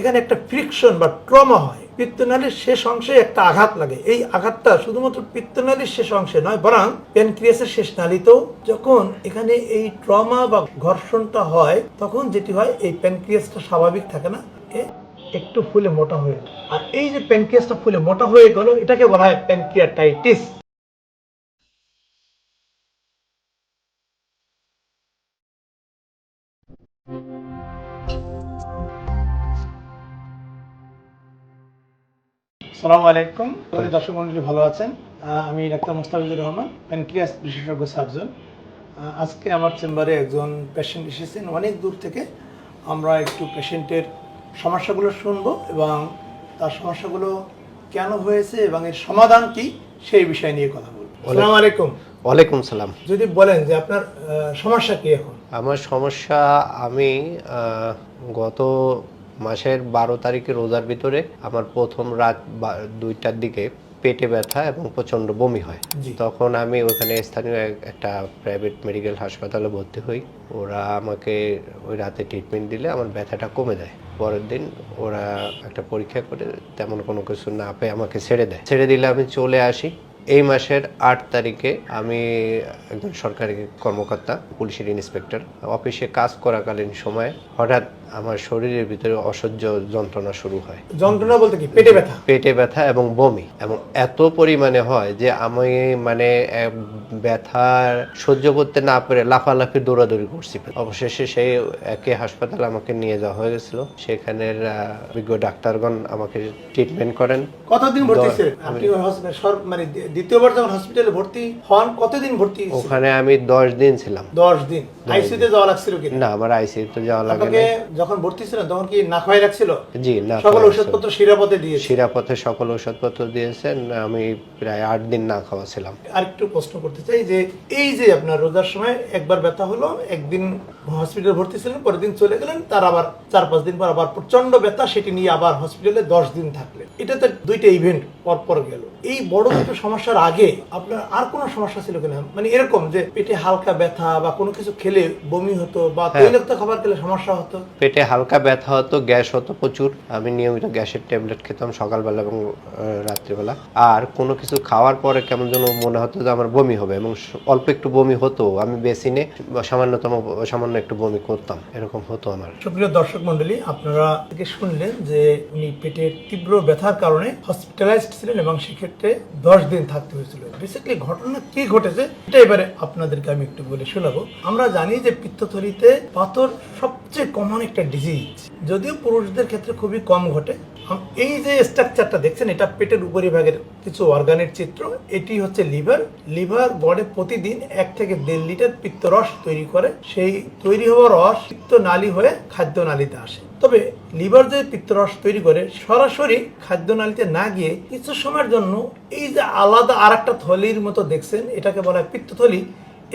এখানে একটা ফ্রিকশন বা ট্রমা হয়। পিত্তনালীর শেষ অংশে একটা আঘাত লাগে। এই আঘাতটা শুধুমাত্র পিত্তনালীর শেষ অংশে নয়, বরং প্যানক্রিয়াসের শেষ নালীতেও। যখন এখানে এই ট্রমা বা ঘর্ষণটা হয়, তখন যেটি হয়, এই প্যানক্রিয়াসটা স্বাভাবিক থাকে না একটু ফুলে মোটা হয়ে। আর এই যে প্যানক্রিয়াসটা ফুলে মোটা হয়ে গেল, এটাকে বলা হয় প্যানক্রিয়াটাইটিস সালামু আলাইকুম। দর্শক মন্ডলী ভালো আছেন? আমি ডাক্তার মোস্তাফিজুর রহমান প্যানক্রিয়াস বিশেষজ্ঞ সার্জন। আজকে আমার চেম্বারে একজন পেশেন্ট এসেছেন। অনেক দূর থেকে আমরা একটু পেশেন্টের সমস্যাগুলো শুনব এবং তার সমস্যাগুলো কেন হয়েছে এবং এর সমাধান কি সেই বিষয় নিয়ে কথা বলব। আসসালামু আলাইকুম। ওয়ালাইকুম সালাম। যদি বলেন যে আপনার সমস্যা কি এখন? আমার সমস্যা আমি গত মাসের বারো তারিখে রোজার ভিতরে আমার প্রথম রাত দুইটার দিকে পেটে ব্যথা এবং প্রচণ্ড বমি হয়। তখন আমি ওখানে স্থানীয় একটা প্রাইভেট মেডিকেল হাসপাতালে ভর্তি হই। ওরা আমাকে ওই রাতে ট্রিটমেন্ট দিলে আমার ব্যথাটা কমে যায়। পরের দিন ওরা একটা পরীক্ষা করে তেমন কোনো কিছু না পেয়ে আমাকে ছেড়ে দেয়। ছেড়ে দিলে আমি চলে আসি। এই মাসের আট তারিখে আমি একজন সরকারি কর্মকর্তা পুলিশের ইন্সপেক্টর অফিসে কাজ করাকালীন সময়ে হঠাৎ আমার শরীরের ভিতরে অসহ্য যন্ত্রণা শুরু হয়। যন্ত্রণা বলতে কি? পেটে ব্যথা? পেটে ব্যথা এবং বমি। এবং এত পরিমাণে হয় যে আমি মানে আহ, ব্যথা সহ্য করতে না পেরে লাফালাফি দৌড়াদৌড়ি করছি। অবশেষে সেই একই হাসপাতালে আমাকে নিয়ে যাওয়া হয়েছিল সেখানের আহ, বিজ্ঞ ডাক্তারগণ আমাকে ট্রিটমেন্ট করেন। কতদিন ভর্তি ছিলেন আপনি মানে দ্বিতীয়বার যখন হসপিটালে ভর্তি হন কতদিন ভর্তি ওখানে আমি দশ দিন ছিলাম। দশ দিন। আইসিউতে যাওয়া লাগছিল কি না আমার আইসিইউতে যাওয়া লাগে না যখন ভর্তি ছিলেন তখন কি না খাওয়াই রাখছিল? জি না সকল ওষুধপত্র শিরাপথে দিয়েছে। শিরাপথে সকল ওষুধপত্র দিয়েছেন আমি প্রায় আট দিন না খাওয়া ছিলাম আরেকটু প্রশ্ন করতে চাই যে এই যে আপনার রোজার সময় একবার ব্যথা হলো একদিন হসপিটালে ভর্তি ছিলেন পরের দিন চলে গেলেন তার আবার চার পাঁচ দিন পর আবার প্রচণ্ড ব্যথা সেটি নিয়ে আবার হসপিটালে দশ দিন থাকলেন। এটা তো দুইটা ইভেন্ট পর পর গেল। এই বড় দুটো সমস্যার আগে আপনার আর কোনো সমস্যা ছিল কিনা? মানে এরকম যে পেটে হালকা ব্যথা বা কোনো কিছু খেলে বমি হতো বা হ্যাঁ। তৈলাক্ত খাবার খেলে সমস্যা হতো? পেটে হালকা ব্যথা হতো, গ্যাস হতো প্রচুর। আমি নিয়মিত গ্যাসের ট্যাবলেট খেতাম সকালবেলা এবং রাত্রিবেলা। আর কোনো কিছু খাওয়ার পরে কেমন যেন মনে হতো যে আমার বমি হবে এবং অল্প একটু বমি হতো। আমি বেসিনে সামান্যতম, সামান্য একটু বমি করতাম। এরকম হতো আমার। সুপ্রিয় দর্শক মন্ডলী আপনারা থেকে শুনলেন যে উনি পেটের তীব্র ব্যথার কারণে হসপিটালাইজড ছিলেন এবং সেক্ষেত্রে দশ দিন থাকতে হয়েছিল। বেসিক্যালি ঘটনা কি ঘটেছে এটা এবারে আপনাদেরকে আমি একটু বলে শোনাবো। আমরা জানি যে পিত্তথলিতে পাথর সবচেয়ে কমন একটা ডিজিজ যদিও পুরুষদের ক্ষেত্রে খুবই কম ঘটে। এই যে স্ট্রাকচারটা দেখছেন, এটা পেটের উপরিভাগের কিছু অর্গানের চিত্র। এটি হচ্ছে লিভার। লিভার বডে প্রতিদিন এক থেকে দেড় লিটার পিত্তরস তৈরি করে। সেই তৈরি হওয়া রস পিত্ত নালী হয়ে খাদ্য নালীতে আসে। তবে লিভার যে পিত্তরস তৈরি করে, সরাসরি খাদ্য নালীতে না গিয়ে কিছু সময়ের জন্য এই যে আলাদা আর একটা থলির মতো দেখছেন, এটাকে বলা হয় পিত্তথলি।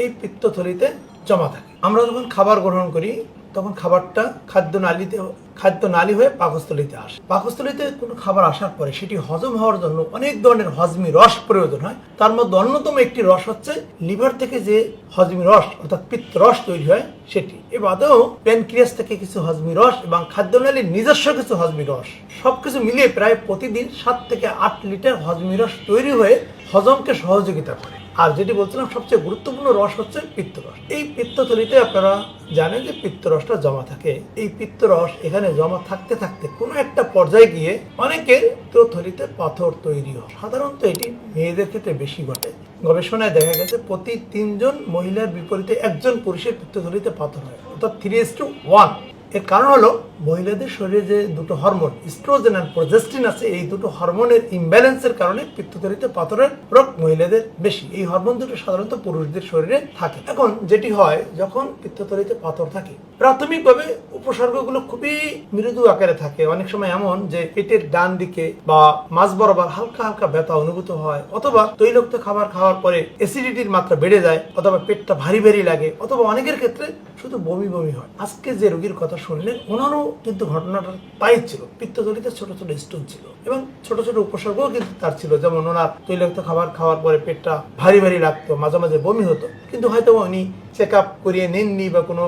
এই পিত্তথলিতে জমা থাকে। আমরা যখন খাবার গ্রহণ করি তখন খাবারটা খাদ্য নালীতে, খাদ্য নালী হয়ে পাকস্থলিতে আসে। পাকস্থলিতে কোনো খাবার আসার পরে সেটি হজম হওয়ার জন্য অনেক ধরনের হজমি রস প্রয়োজন হয়। তার মধ্যে অন্যতম একটি রস হচ্ছে লিভার থেকে যে হজমি রস, অর্থাৎ পিত্ত রস তৈরি হয় সেটি। এ বাদেও প্যানক্রিয়াস থেকে কিছু হজমি রস এবং খাদ্যনালীর নিজস্ব কিছু হজমি রস। সবকিছু মিলিয়ে প্রায় প্রতিদিন সাত থেকে আট লিটার হজমি রস তৈরি হয়ে হজমকে সহযোগিতা করে। আর যেটি বলছিলাম, সবচেয়ে গুরুত্বপূর্ণ রস হচ্ছে পিত্তরস। এই পিত্তথলিতে আপনারা জানেন যে পিত্তরসটা জমা থাকে। এই পিত্তরস এখানে জমা থাকতে থাকতে কোনো একটা পর্যায়ে গিয়ে অনেকের পিত্তথলিতে পাথর তৈরি হয়। সাধারণত এটি মেয়েদের ক্ষেত্রে বেশি ঘটে। গবেষণায় দেখা গেছে, প্রতি তিনজন মহিলার বিপরীতে একজন পুরুষের পিত্তথলিতে পাথর হয়, অর্থাৎ থ্রি এস টু ওয়ানের কারণ হলো মহিলাদের শরীরে যে দুটো হরমোন ইস্ট্রোজেন আর প্রজেস্টিন আছে, এই দুটো হরমোনের ইমব্যালেন্সের কারণে পিত্তথলিতে পাথরের রোগ মহিলাদের বেশি। এই হরমোন দুটো সাধারণত পুরুষদের শরীরে থাকে। এখন যেটি হয়, যখন পিত্তথলিতে পাথর থাকে, প্রাথমিকভাবে উপসর্গগুলো খুবই মৃদু আকারে থাকে। অনেক সময় এমন যে পেটের ডান দিকে বা মাঝ বরাবর হালকা হালকা ব্যথা অনুভূত হয়, অথবা তৈলাক্ত খাবার খাওয়ার পরে অ্যাসিডিটির মাত্রা বেড়ে যায়, অথবা পেটটা ভারী ভারী লাগে, অথবা অনেকের ক্ষেত্রে শুধু বমি বমি হয়। আজকে যে রোগীর কথা শুনলেন, ওনারও কিন্তু ঘটনাটা তাই ছিল। পিত্তথলিতে ছোট ছোট স্টোন ছিল এবং ছোট ছোট উপসর্গও কিন্তু তার ছিল। যেমন ওনার তৈলাক্ত খাবার খাওয়ার পরে পেটটা ভারী ভারী লাগতো, মাঝে মাঝে বমি হতো। কিন্তু হয়তো উনি চেক আপ করিয়ে নেননি বা কোনো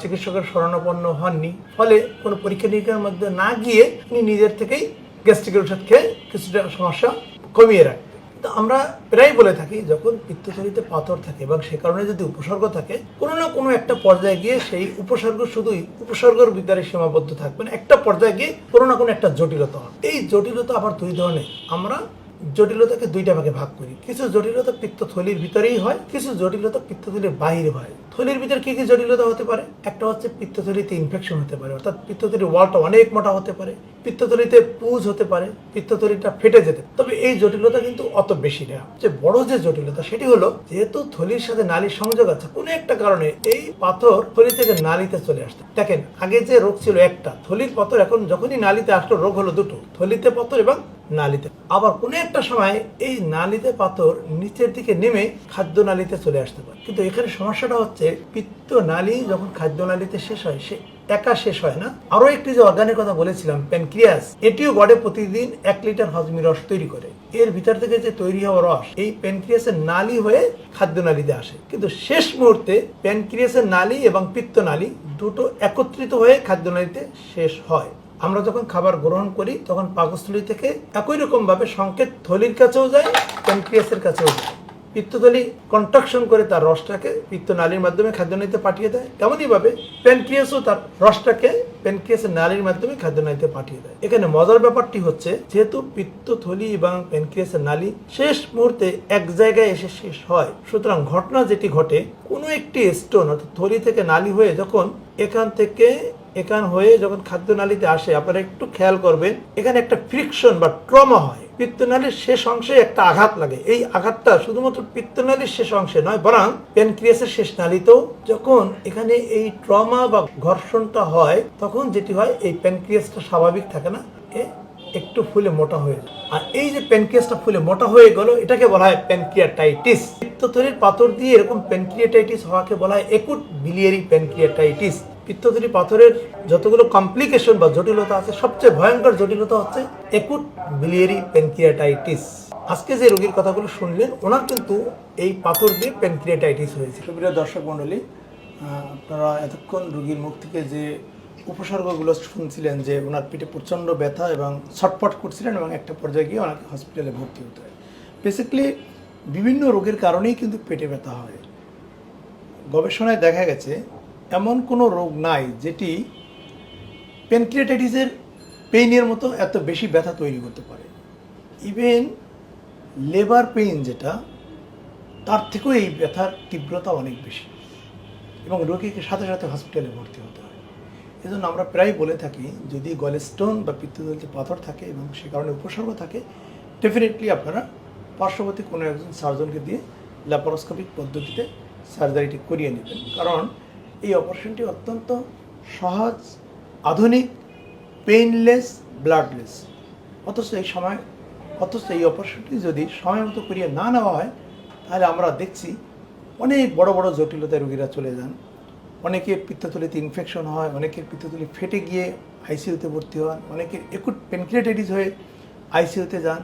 চিকিৎসকের শরণাপন্ন হননি। ফলে কোনো পরীক্ষা নিরীক্ষার মধ্যে না গিয়ে উনি নিজের থেকেই গ্যাস্ট্রিকের ওষুধ খেয়ে কিছুটা সমস্যা কমিয়ে রাখতেন তো আমরা প্রায় বলে থাকি, যখন পিত্তথলিতে পাথর থাকে এবং সে কারণে যদি উপসর্গ থাকে, কোনো না কোনো একটা পর্যায়ে গিয়ে সেই উপসর্গ শুধুই উপসর্গের ভিতরে সীমাবদ্ধ থাকবে না। একটা পর্যায়ে গিয়ে কোনো না কোনো একটা জটিলতা হবে এই জটিলতা আবার দুই ধরনের আমরা জটিলতাকে দুইটা ভাগে ভাগ করি। কিছু জটিলতা পিত্তথলির ভিতরেই হয়, কিছু জটিলতা পিত্তথলির বাইরে হয়। থলির ভিতরে কি কি জটিলতা হতে পারে? একটা হচ্ছে পিত্তথলিতে ইনফেকশন হতে পারে, অর্থাৎ পিত্তথলির ওয়ালটা অনেক মোটা হতে পারে পিত্তথলিতে পুজ হতে পারে পিত্তথলিটা ফেটে যেতে তবে এই জটিলতা কিন্তু অত বেশি না। যে বড় যে জটিলতা সেটি হলো, যেহেতু থলির সাথে নালীর সংযোগ আছে, কোনো একটা কারণে এই পাথর থলি থেকে নালীতে চলে আসতে দেখেন, আগে যে রোগ ছিল একটা, থলির পাথর এখন যখনই নালীতে আসলো, রোগ হলো দুটো, থলিতে পাথর এবং নালীতে। আবার কোনো একটা সময় এই নালিতে পাথর নিচের দিকে নেমে খাদ্য নালীতে চলে আসতে পারে। কিন্তু এখানে সমস্যাটা হচ্ছে, পিত্ত নালী যখন খাদ্য নালীতে শেষ হয়, সে একা শেষ হয় না। আরও একটি যে অর্গানের কথা বলেছিলাম প্যানক্রিয়াস এটিও গড়ে প্রতিদিন এক লিটার হজমি রস তৈরি করে। এর ভিতর থেকে যে তৈরি হওয়া রস, এই প্যানক্রিয়াসের নালী হয়ে খাদ্য নালীতে আসে। কিন্তু শেষ মুহূর্তে প্যানক্রিয়াসের নালী এবং পিত্ত নালী দুটো একত্রিত হয়ে খাদ্য নালীতে শেষ হয়। আমরা যখন খাবার গ্রহণ করি, তখন পাকস্থলী থেকে একই রকম ভাবে সংকেত থলির কাছেও যায় প্যানক্রিয়াসের কাছেও যায়। পিত্তথলি কন্ট্রাকশন করে তার রসটাকে পিত্ত নালীর মাধ্যমে খাদ্যনালীতে পাঠিয়ে দেয়। তেমনই ভাবে প্যানক্রিয়াসও তার রসটাকে প্যানক্রিয়াসের নালীর মাধ্যমে খাদ্যনালীতে পাঠিয়ে দেয়। এখানে মজার ব্যাপারটি হচ্ছে, যেহেতু পিত্তথলি এবং প্যানক্রিয়াসের নালী শেষ মুহূর্তে এক জায়গায় এসে শেষ হয়, সুতরাং ঘটনা যেটি ঘটে, কোনো একটি স্টোন অর্থাৎ থলি থেকে নালী হয়ে যখন এখান থেকে এখান হয়ে যখন খাদ্য নালীতে আসে, আপনারা একটু খেয়াল করবেন, এখানে একটা ফ্রিকশন বা ট্রমা হয়। পিত্তনালীর শেষ অংশে একটা আঘাত লাগে। এই আঘাতটা শুধুমাত্র পিত্তনালীর শেষ অংশে নয়, বরং প্যানক্রিয়াসের শেষ নালীতেও। যখন এখানে এই ট্রমা বা ঘর্ষণটা হয়, তখন যেটি হয়, এই প্যানক্রিয়াসটা স্বাভাবিক থাকে না, এ একটু ফুলে মোটা হয়ে যায়। আর এই যে প্যানক্রিয়াসটা ফুলে মোটা হয়ে গেল, এটাকে বলা হয় প্যানক্রিয়াটাইটিস পিত্তথলির পাথর দিয়ে এরকম প্যানক্রিয়াটাইটিস হওয়াকে বলা হয় একুট বিলিয়ারি প্যানক্রিয়াটাইটিস পিত্তথলি পাথরের যতগুলো কমপ্লিকেশন বা জটিলতা আছে, সবচেয়ে ভয়ঙ্কর জটিলতা হচ্ছে একুট বিলিয়ারি প্যানক্রিয়াটাইটিস আজকে যে রোগীর কথাগুলো শুনলেন, ওনার কিন্তু এই পাথর দিয়ে প্যানক্রিয়াটাইটিস হয়েছে সুপ্রিয় দর্শক মণ্ডলী আপনারা এতক্ষণ রোগীর মুখ থেকে যে উপসর্গগুলো শুনছিলেন যে ওনার পিঠে প্রচণ্ড ব্যথা এবং ছটফট করছিলেন এবং একটা পর্যায়ে গিয়ে ওনাকে হসপিটালে ভর্তি হতে হয়। বেসিক্যালি বিভিন্ন রোগের কারণেই কিন্তু পেটে ব্যথা হয়। গবেষণায় দেখা গেছে এমন কোনো রোগ নাই যেটি প্যানক্রিয়াটাইটিসের পেইনের মতো এত বেশি ব্যথা তৈরি করতে পারে। ইভেন লেবার পেইন যেটা, তার থেকেও এই ব্যথার তীব্রতা অনেক বেশি। এবং রোগীকে সাথে সাথে হসপিটালে ভর্তি হতে হয়। এজন্য আমরা প্রায় বলে থাকি, যদি গলে স্টোন বা পিত্তদলিতে পাথর থাকে এবং সে কারণে উপসর্গ থাকে ডেফিনেটলি আপনারা পার্শ্ববর্তী কোনো একজন সার্জনকে দিয়ে ল্যাপারোস্কোপিক পদ্ধতিতে সার্জারিটি করিয়ে নেবেন। কারণ এই অপারেশনটি অত্যন্ত সহজ, আধুনিক পেইনলেস ব্লাডলেস অথচ এই সময়, অথচ এই অপারেশনটি যদি সময় মতো করিয়ে না নেওয়া হয়, তাহলে আমরা দেখছি অনেক বড় বড় জটিলতায় রোগীরা চলে যান। অনেকের পিত্তথলিতে ইনফেকশন হয়, অনেকের পিত্তথলি ফেটে গিয়ে আইসিইউতে ভর্তি হন, অনেকের একুট পেনক্রিয়েটাইটিস হয়ে আইসিইউতে যান।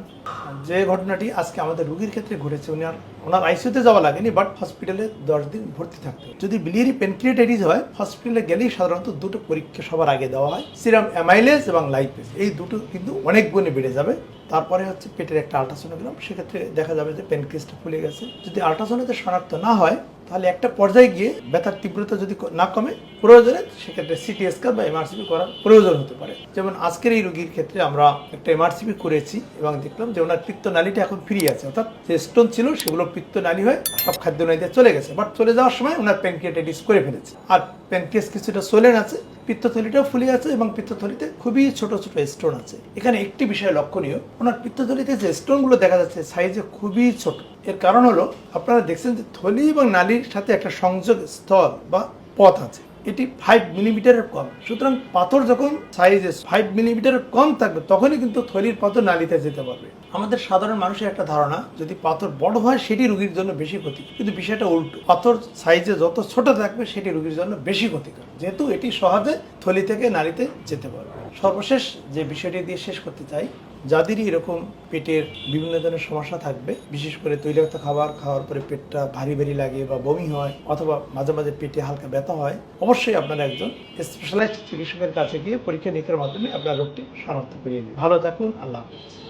যে ঘটনাটি আজকে আমাদের রুগীর ক্ষেত্রে ঘটেছে, উনি আর ওনার আইসিইউতে যাওয়া লাগেনি বাট হসপিটালে দশ দিন ভর্তি থাকতে যদি বিলিয়ারি পেনক্রিয়েটাইটিস হয় হসপিটালে গেলেই সাধারণত দুটো পরীক্ষা সবার আগে দেওয়া হয় সিরাম অ্যামাইলেজ এবং লাইপেজ এই দুটো কিন্তু অনেক গুণে বেড়ে যাবে। তারপরে হচ্ছে পেটের একটা আল্ট্রাসাউন্ড সেক্ষেত্রে দেখা যাবে যে পেনক্রিয়াসটা ফুলে গেছে। যদি আল্ট্রাসাউন্ডে শনাক্ত না হয়, তাহলে একটা পর্যায়ে গিয়ে ব্যথার তীব্রতা যদি না কমে প্রয়োজনে সেক্ষেত্রে সিটি স্ক্যান বা এমআরসিপি করার প্রয়োজন হতে পারে। যেমন আজকের এই রোগীর ক্ষেত্রে আমরা একটা এমআরসিপি করেছি এবং দেখলাম যে ওনার পিত্ত নালীটা এখন ফ্রি আছে, অর্থাৎ যে স্টোন ছিল সেগুলো পিত্ত নালী হয়ে সব খাদ্য নালীতে চলে গেছে বাট চলে যাওয়ার সময় ওনার প্যানক্রিয়াটাইটিস করে ফেলেছে। আর প্যানক্রিয়াস কিছুটা সোলেন আছে পিত্তথলিটাও ফুলে আছে এবং পিত্তথলিতে খুবই ছোট ছোট স্টোন আছে। এখানে একটি বিষয় লক্ষণীয়, ওনার পিত্তথলিতে যে স্টোনগুলো দেখা যাচ্ছে সাইজে খুবই ছোট। এর কারণ হলো, আপনারা দেখছেন যে থলি এবং নালীর সাথে একটা সংযোগ স্থল বা পথ আছে। এটি ফাইভ মিলিমিটারের কম। সুতরাং পাথর যখন সাইজে ফাইভ মিলিমিটারের কম থাকবে, তখনই কিন্তু থলির পাথর নালিতে যেতে পারবে। আমাদের সাধারণ মানুষের একটা ধারণা, যদি পাথর বড় হয়, সেটি রুগীর জন্য বেশি ক্ষতি কিন্তু বিষয়টা উল্টো। পাথর সাইজে যত ছোট থাকবে, সেটি রুগীর জন্য বেশি ক্ষতিকর। যেহেতু এটি সহজে থলি থেকে নালিতে যেতে পারবে। সর্বশেষ যে বিষয়টি দিয়ে শেষ করতে চাই যাদেরই এরকম পেটের বিভিন্ন ধরনের সমস্যা থাকবে, বিশেষ করে তৈলাক্ত খাবার খাওয়ার পরে পেটটা ভারী ভারী লাগে বা বমি হয় অথবা মাঝে মাঝে পেটে হালকা ব্যথা হয়, অবশ্যই আপনারা একজন স্পেশালাইজড চিকিৎসকের কাছে গিয়ে পরীক্ষা নিরীক্ষার মাধ্যমে আপনার রোগটি শনাক্ত করিয়ে দিন। ভালো থাকুন, আল্লাহ হাফেজ।